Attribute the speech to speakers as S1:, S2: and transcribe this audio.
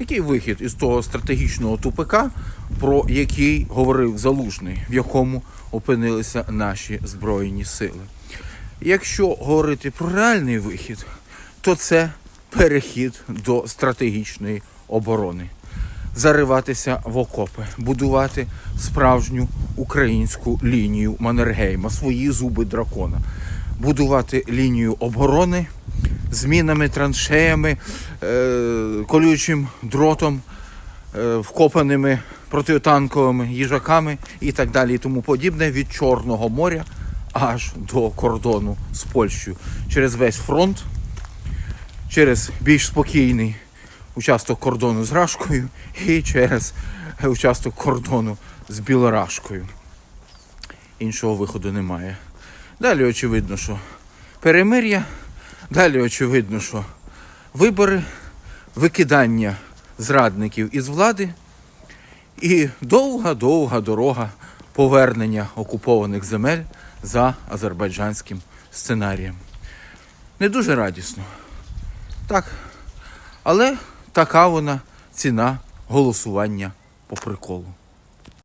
S1: Який вихід із того стратегічного тупика, про який говорив Залужний, в якому опинилися наші Збройні сили? Якщо говорити про реальний вихід, то це перехід до стратегічної оборони. Зариватися в окопи, будувати справжню українську лінію Маннергейма, свої зуби дракона, будувати лінію оборони з мінами, траншеями, е, колючим дротом, е, вкопаними протитанковими їжаками і так далі, і тому подібне від Чорного моря аж до кордону з Польщею через весь фронт, через більш спокійний участок кордону з Рашкою і через участок кордону з Білорашкою. Іншого виходу немає. Далі очевидно, що перемир'я, далі очевидно, що вибори, викидання зрадників із влади і довга-довга дорога повернення окупованих земель за азербайджанським сценарієм. Не дуже радісно. Так. Але така вона ціна голосування по приколу.